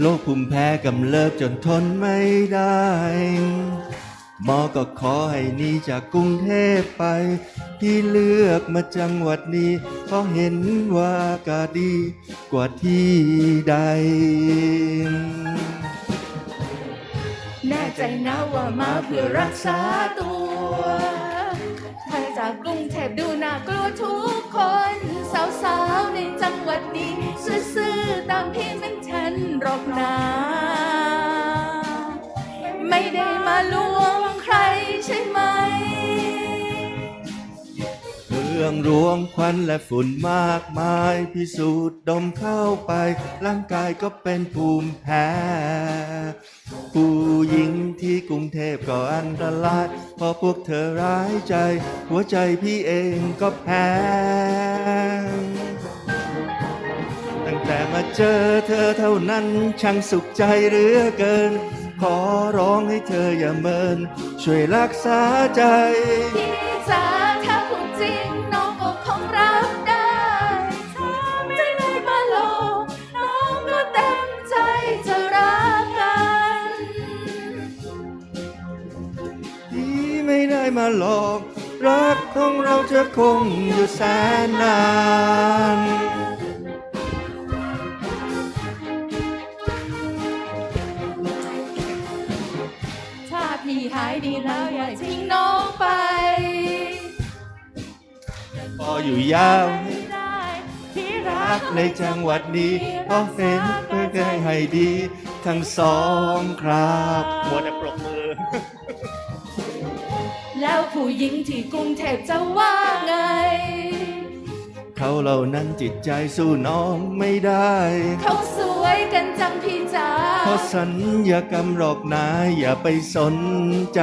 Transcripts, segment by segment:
โรคภูมิแพ้กำเริบจนทนไม่ได้ หมอก็ขอให้หนีจากกรุงเทพไป ที่เลือกมาจังหวัดนี้ เพราะเห็นว่าอากาศดีกว่าที่ใด แน่ใจนะว่ามาเพื่อรักษาตัว รอกนะ ไม่ได้มาลวงใครใช่ไหม เรื่องรวงควันและฝุ่นมากมายพิสูจน์ดมเข้าไป ร่างกายก็เป็นภูมิแพ้ ผู้หญิงที่กรุงเทพก็อันตรายเพราะพวกเธอร้ายใจ หัวใจพี่เองก็แพ้ ตั้งแต่มาเจอเธอเท่านั้นช่างสุขใจเหลือเกิน ขอร้องให้เธออย่าเมิน ช่วยรักษาใจ พี่จ๋าถ้าพูดจริงน้องก็คงรับได้ถ้าไม่ได้มาหลอกน้องก็เต็มใจจะรักกัน ที่ไม่ได้มาหลอก รักของเราจะคงอยู่แสนนาน พี่หายดีแล้วอย่าทิ้งน้องไปพออยู่ยาวไม่ได้พี่รัรักกในจังหวัดนี้เพราะเป็นเพื่อให้ให้ดี ทั้งสองครับมัวแต่ปรบมือ แล้วผู้หญิงที่กรุงเทพจะว่าไง เขาเหล่านั้นจิตใจสู้น้องไม่ได้ เขาสวยกันจังพี่จ๋าเพราะสัญญากรรมหรอกนะอย่าไปสนใจ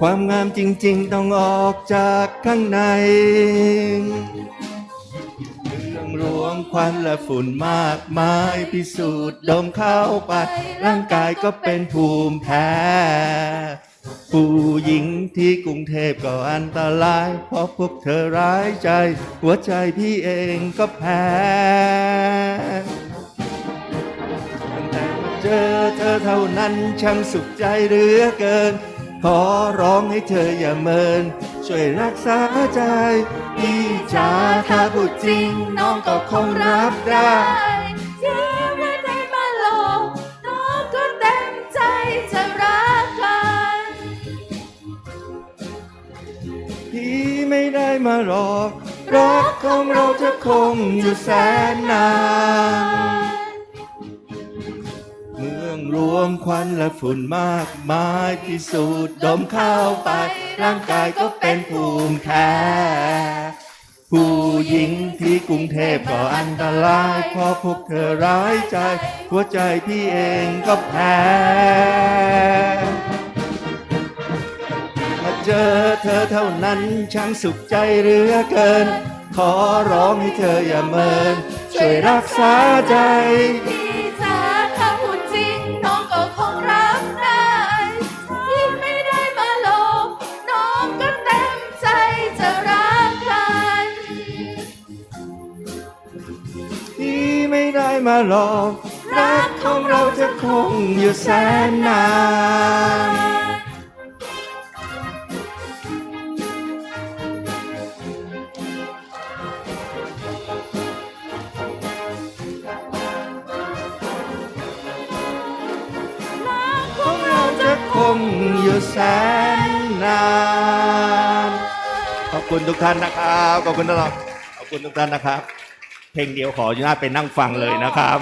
ความงามจริง ๆ ต้องออกจากข้างในเรื่องรวงควันและฝุ่นมากมายพิสูจน์ดมเข้าไป ร่างกายก็เป็นภูมิแพ้ ผู้หญิงที่กรุงเทพก็อันตราย เพราะพวกเธอร้ายใจ หัวใจพี่เองก็แพ้ตั้งแต่มาเจอเธอเท่านั้นช่างสุขใจเหลือเกิน ขอร้องให้เธออย่าเมิน ช่วยรักษาใจพี่จ๋าถ้าพูดจริงน้องก็คงรับได้ มาหลอกรักของเราจะคงอยู่แสนนานเมืองรวมควันและฝุ่นมากมายพิสูจน์ดมเข้าไป ร่างกายก็เป็นภูมิแพ้ผู้หญิงที่กรุงเทพก็อันตรายเพราะพวกเธอร้ายใจ หัวใจพี่เองก็แพ้ เจอเธอเท่านั้นช่างสุขใจเหลือเกิน ขอร้องให้เธออย่าเมิน ช่วยรักษาใจ พี่จ๋าถ้าพูดจริงน้องก็คงรับได้ที่ไม่ได้มาหลอกน้องก็เต็มใจจะรักกัน ที่ไม่ได้มาหลอกรักของเราจะคงอยู่แสนนาน งอยู่แสนนาน ขอบคุณทุกท่านนะครับ ขอบคุณตลอดขอบคุณทุกท่านนะครับ เพลงเดียวขออนุญาตไปนั่งฟังเลยนะครับ